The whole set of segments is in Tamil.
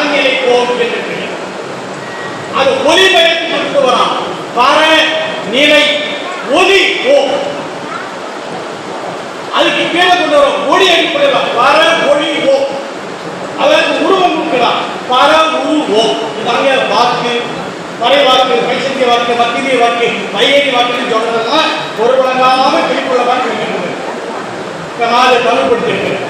ஆழ்நிலை கோவில் என்று அது ஒளிபெயர்த்து கொண்டு வரான் பர நிலை ஒலி ஓம் அதுக்கு கீழே கொண்டு வரும் ஒளி அடிப்படையில் பர ஒளி ஓம் அதற்கு உருவம் கொடுக்கலாம். பர உரு ஓம் இதாங்க வாக்கு பறை வாக்கு கைசந்திய வாக்கு மத்திய வாக்கு மையடி வாக்குன்னு சொல்றதெல்லாம் ஒரு வழங்காமல் வெளிப்புள்ள வாக்கு நாலு தமிழ்படுத்திருக்கிறது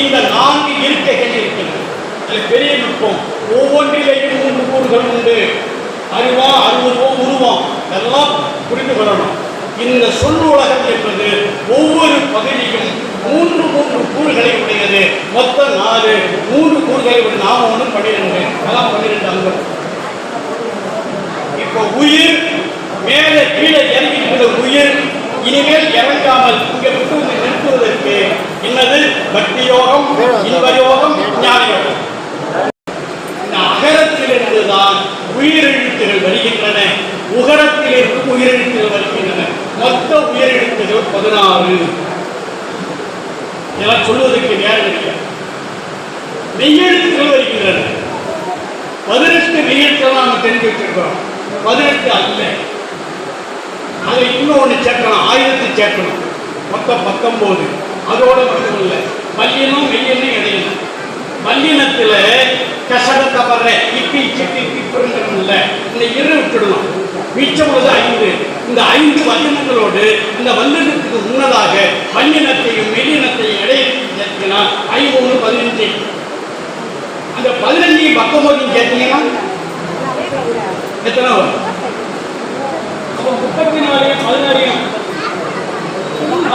இந்த நான்கு இருக்கைகள் இருக்கின்றன அது பெரிய நுட்பம் ஒவ்வொன்றிலேயும் மூன்று கூறுகள் உண்டு. அறிவா அருவம் உருவம் எல்லாம் புரிந்து கொள்ளணும். இந்த சொல் உலகம் என்பது ஒவ்வொரு பகுதியும் மூன்று மூன்று கூறுகளை உடையது. மொத்தம் நாலு. மூன்று கூறுகளை உடைய நாம ஒன்று பன்னிரெண்டு அதான் பன்னிரெண்டு அங்கம் இப்போ உயிர் மேலே கீழே இறங்கிக்கிற உயிர் இனிமேல் இறங்காமல் இங்கே விட்டு நிறுத்துவதற்கு என்னது? பக்தி யோகம் இன்ப யோகம் ஞான யோகம் இந்த அகரத்திலிருந்து தான் உயிரெழுத்துகள் வருகின்றன. உகரத்திலிருந்து உயிரெழுத்துகள் வருகின்றன. மொத்த உயிரெழுத்துகள் பதினாறு. இதெல்லாம் சொல்வதற்கு நேரம் இல்லை. மெய்யெழுத்துகள் வருகின்றன. பதினெட்டு மெய்யெழுத்துகள் நம்ம தெரிஞ்சு வச்சிருக்கிறோம். பதினெட்டு அல்ல. அதை இன்னும் ஒன்று சேர்க்கணும் ஆயிரத்தி சேர்க்கணும். மொத்தம் பத்தொம்போது அதோட மட்டும் இல்லை. மல்லினம் மெய்யனும் இடையினம் மல்லினத்தில் கசட சிட்டி இந்த இரு விட்டுடணும் மிச்சம் ஐந்து. இந்த ஐந்து வல்லினங்களோடு இந்த வல்லினத்துக்கு முன்னதாக மல்லினத்தையும் மெல்லினத்தையும் இடையில் சேர்த்தினா ஐம்பது பதினஞ்சு. அந்த பதினஞ்சு பத்தொன்பதையும் சேர்த்தீங்கன்னா எத்தனை வரும்? அப்போ முப்பத்தி நாலு பதினாறு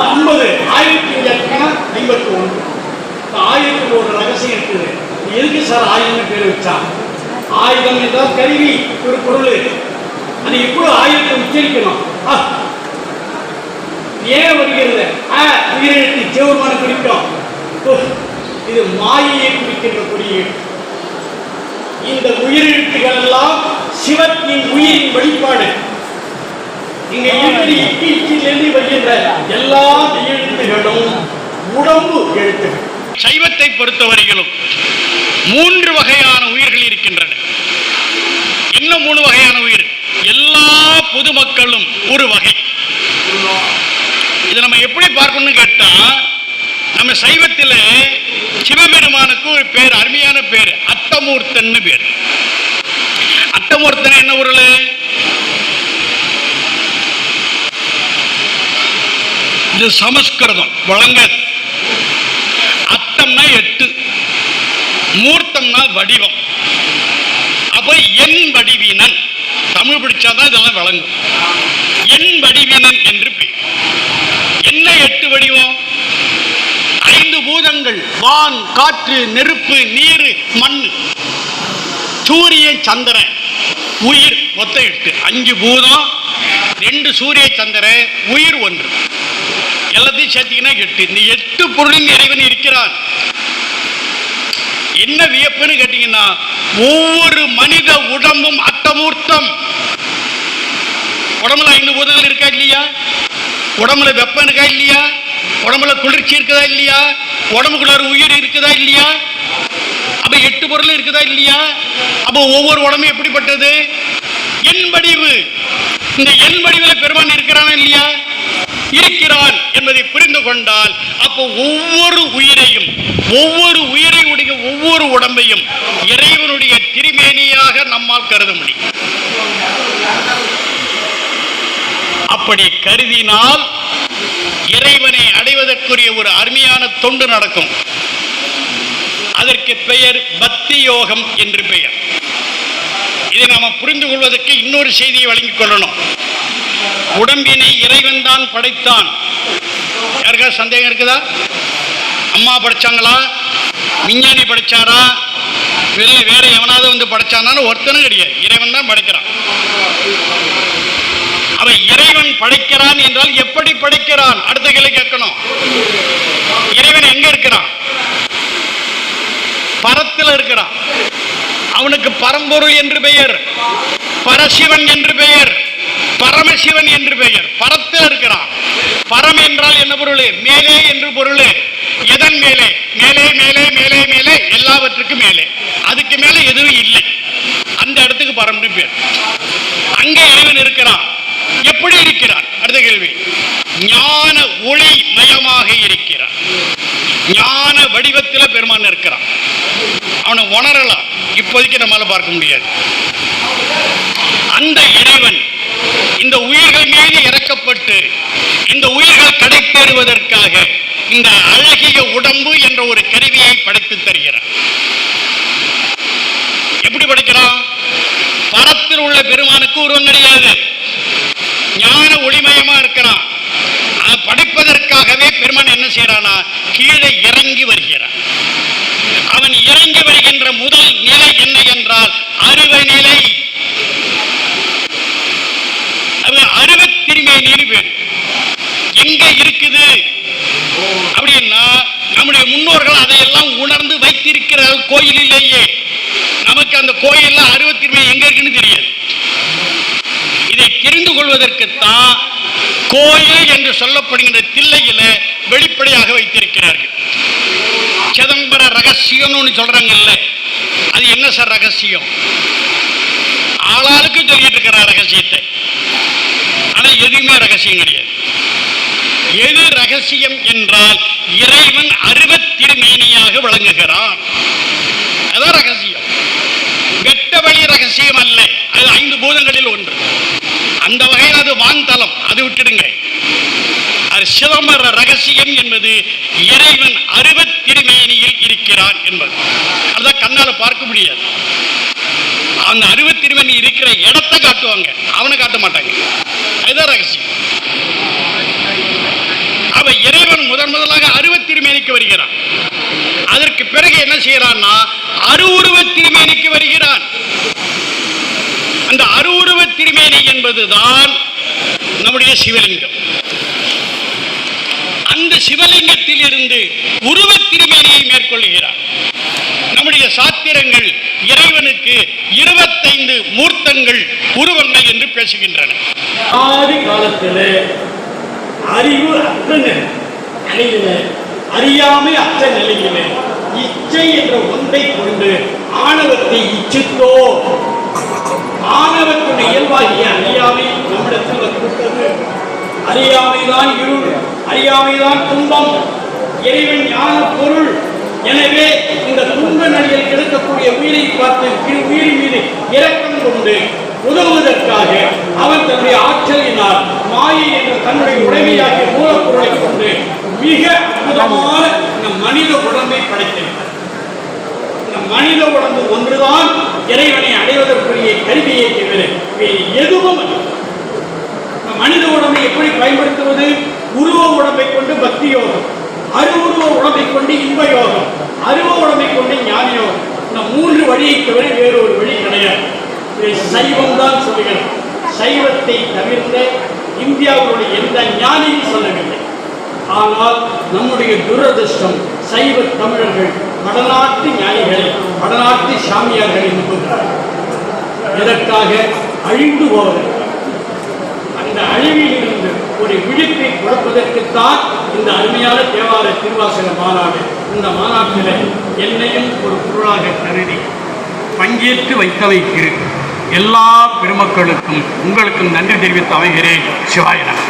ஐம்பது. ஆயிரத்தி சேர்த்தீங்கன்னா ஐம்பத்தி ஒன்று ஆயிரத்தி ஒரு ரகசியம் இருக்குது. எதுக்கு சார் ஆயிரம் பேர் வச்சான் ஆயுதம் என்றால் கருவி ஒரு பொருள். அது எப்படி ஆயுதத்தை உச்சரிக்கணும்? ஏன் வருகிறது உயிரிழத்தை ஜெவமான சிவருமான இது மாயையை குறிக்கின்ற குறியீடு இந்த உயிரெழுத்துகள் எல்லாம் சிவத்தின் உயிரின் வழிபாடு. இங்க இருக்கிற இக்கி இக்கிலிருந்து வருகின்ற எல்லா எழுத்துகளும் உடம்பு எழுத்துகள். சைவத்தை பொறுத்தவரையிலும் மூன்று வகையான இருக்கின்றன. இன்னும் மூணு வகையான உயிர். எல்லா பொதுமக்களும் ஒரு வகை. இதை நம்ம எப்படி பார்க்கணும்னு கேட்டா நம்ம சைவத்தில் சிவபெருமானுக்கு ஒரு பேர் அருமையான பேர் அட்டமூர்த்தன்னு பேர். அத்தமூர்த்தன் என்ன ஊரில் இது சமஸ்கிருதம் வழங்கல். அத்தம்னா எட்டு. மூர்த்தம்னா வடிவம். என் வடிவினன். தமிழ் பிடிச்சாதான் இதெல்லாம் விளங்கும். என் வடிவினன் என்று பெயர் என்ன எட்டு வடிவம்? ஐந்து பூதங்கள் வான் காற்று நெருப்பு நீர் மண் சூரியன் சந்திரன் உயிர் மொத்தம் எட்டு. அஞ்சு பூதம் ரெண்டு சூரிய சந்திரன் உயிர் ஒன்று. எல்லாத்தையும் சேர்த்தீங்கன்னா எட்டு. இந்த எட்டு பொருளின் இறைவன் இருக்கிறான். என்ன வியப்புன்னு கேட்டீங்கன்னா ஒவ்வொரு மனித உடம்பும் அட்டமூர்த்தம் உடம்புல ஐந்து பூதங்கள் இருக்கா இல்லையா? உடம்புல வெப்பம் இருக்கா இல்லையா? உடம்புல குளிர்ச்சி இருக்குதா இல்லையா? உடம்புக்குள்ள ஒரு உயிர் இருக்குதா இல்லையா? அப்ப எட்டு பொருள் இருக்குதா இல்லையா? அப்ப ஒவ்வொரு உடம்பு எப்படிப்பட்டது? என் வடிவு. இந்த என் வடிவில் பெருமான் இருக்கிறானா இல்லையா? இருக்கிறான் என்பதை புரிந்து கொண்டால் அப்போ ஒவ்வொரு உயிரையும் ஒவ்வொரு உயிரை ஒவ்வொரு உடம்பையும் இறைவனுடைய திருமேனியாக நம்மால் கருத முடியும். அப்படி கருதினால் இறைவனை அடைவதற்குரிய ஒரு அருமையான தொண்டு நடக்கும். அதற்கு பெயர் பக்தி யோகம் என்று பெயர். இதை நாம புரிந்து கொள்வதற்கு இன்னொரு செய்தியை வழங்கிக் கொள்ளணும். உடம்பினை இறைவன் தான் படைத்தான். யாருக்கா சந்தேகம் இருக்குதா? அம்மா படிச்சாங்களா? விஞ்ஞானி படிச்சாரா? வெளில வேற எவனாவது வந்து படைச்சானான்னு ஒருத்தனும் கிடையாது. இறைவன் தான் படைக்கிறான். அவன் இறைவன் படைக்கிறான் என்றால் எப்படி படைக்கிறான்? அடுத்த கேள்வி கேட்கணும். இறைவன் எங்க இருக்கிறான்? பரத்தில் இருக்கிறான். அவனுக்கு பரம்பொருள் என்று பெயர் பரசிவன் என்று பெயர் பரமசிவன் என்று பெயர். பரத்தில் இருக்கிறான். பரம் என்றால் என்ன பொருள்? மேலே என்று பொருள். எதன் மேலே? மேலே மேலே மேலே மேலே எல்லாவற்றுக்கும் மேலே. அதுக்கு மேலே எதுவும் இல்லை. அந்த இடத்துக்கு பரம்னு பேர். அங்கே இறைவன் இருக்கிறான். எப்படி இருக்கிறான்? அடுத்த கேள்வி. ஞான ஒளி மயமாக இருக்கிறான். ஞான வடிவத்தில் பெருமான் இருக்கிறான். அவனை உணரலாம். இப்போதைக்கு நம்மளால பார்க்க முடியாது. அந்த இறைவன் இந்த உயிர்கள் மீது இறக்கப்பட்டு இந்த உயிர்கள் கடைத்தேறுவதற்காக இந்த அழகிய உடம்பு என்ற ஒரு கருவியை படைத்து தருகிறான் எப்படி படைக்கிறான்? பரத்தில் உள்ள பெருமானுக்கு உருவம் கிடையாது. ஞான ஒளிமயமா இருக்கிறான். படைப்பதற்காகவே பெருமான் என்ன செய்யறானா கீழே இறங்கி வருகிறான் அவன் இறங்கி வருகின்ற முதல் நிலை என்ன என்றால் அருவ நிலை. அது அருவத் திருமேனின்னு எங்க இருக்குது? அப்படின்னா நம்முடைய முன்னோர்கள் அதையெல்லாம் உணர்ந்து வைத்திருக்கிற கோயிலிலேயே நமக்கு அந்த கோயில்ல ரூபாய் எங்க இருக்குன்னு தெரியாது. இதை தெரிந்து கொள்வதற்குத்தான் கோயில் என்று சொல்லப்படுகின்ற தில்லையில வெளிப்படையாக வைத்திருக்கிறார்கள். சிதம்பர ரகசியம்னு சொல்றாங்கல்ல அது என்ன சார் ரகசியம்? ஆளாளுக்கு சொல்லிட்டு இருக்கிற ரகசியத்தை. ஆனா எதுவுமே ரகசியம் கிடையாது. எது ரகசியம் என்றால் இறைவன் அருவத்திருமேனியாக விளங்குகிறான். அதான் ரகசியம். வெட்ட வழி ரகசியம் அல்ல. அது ஐந்து பூதங்களில் ஒன்று. அந்த வகையில் அது வான்தலம் அது விட்டுடுங்க. அது சிதம்பர ரகசியம் என்பது இறைவன் அருவத்திருமேனியில் இருக்கிறான் என்பது. அதான் கண்ணால பார்க்க முடியாது. அந்த அருவத்திருமேனி இருக்கிற இடத்தை காட்டுவாங்க. அவனை காட்ட மாட்டாங்க. அதுதான் ரகசியம். அருவத்திருமேனிக்கு வருகிறான். அதற்கு பிறகு என்ன செய்யறான்னா அருவுருவ திருமேனிக்கு வருகிறான். அந்த அருவுருவ திருமேனி என்பதுதான் நம்முடைய சிவலிங்கம். அந்த சிவலிங்கத்தில் இருந்து உருவ திருமேனியை மேற்கொள்கிறார் நம்முடைய சாத்திரங்கள் இறைவனுக்கு இருபத்தைந்து மூர்த்தங்கள் உருவங்கள் என்று பேசுகின்றன. ஆதி காலத்தில் அறிவு அற்ற அறியாமை அற்ற நிலையிலே இச்சை என்ற ஒன்றை கொண்டு ஆணவத்தை இச்சித்தோ? ஆணவத்தினுடைய இயல்பாகிய அறியாமை நம்மிடத்தில் வந்துவிட்டது. அறியாமைதான் இருள் அறியாமைதான் துன்பம். இறைவன் ஞான பொருள். எனவே இந்த துன்ப நிலையில் கிடக்கக்கூடிய உயிரை பார்த்து உயிர் மீது இரக்கம் கொண்டு உதவுவதற்காக அவன் தன்னுடைய ஆற்றலினால் மாயை என்ற தன்னுடைய உடைமையாகிய மூலப்பொருளை கொண்டு மிக அற்புதமான இந்த மனித உடம்பை படைத்திருக்கிறார் இந்த மனித உடம்பு ஒன்றுதான் இறைவனை அடைவதற்குரிய கருவியை தவிர வேறு எதுவும் இந்த மனித உடம்பை எப்படி பயன்படுத்துவது? உருவ உடம்பை கொண்டு பக்தி யோகம் அருவுருவ உடம்பை கொண்டு இன்ப யோகம் அருவ உடம்பை கொண்டு ஞான யோகம் இந்த மூன்று வழியை தவிர வேறு ஒரு வழி கிடையாது. இதை சைவம் தான் சொல்லுகிறது. சைவத்தை தவிர்த்த இந்தியாவுடைய எந்த ஞானியும் சொல்லவில்லை. ஆனால் நம்முடைய துரதிருஷ்டம் சைவ தமிழர்கள் வடநாட்டு ஞானிகளை வடநாட்டு சாமியார்களை நம்புகிறார்கள் எதற்காக? அழிந்து போவதற்காக அந்த அழிவில் இருந்து ஒரு விழிப்பை கொடுப்பதற்குத்தான் இந்த அருமையான தேவார திருவாசக மாநாடு இந்த மாநாட்டில் என்னையும் ஒரு பொருளாக கருதி பங்கேற்று வைத்தவைக்கு எல்லா பெருமக்களுக்கும் உங்களுக்கும் நன்றி தெரிவித்து அமைகிறேன். சிவாயனம்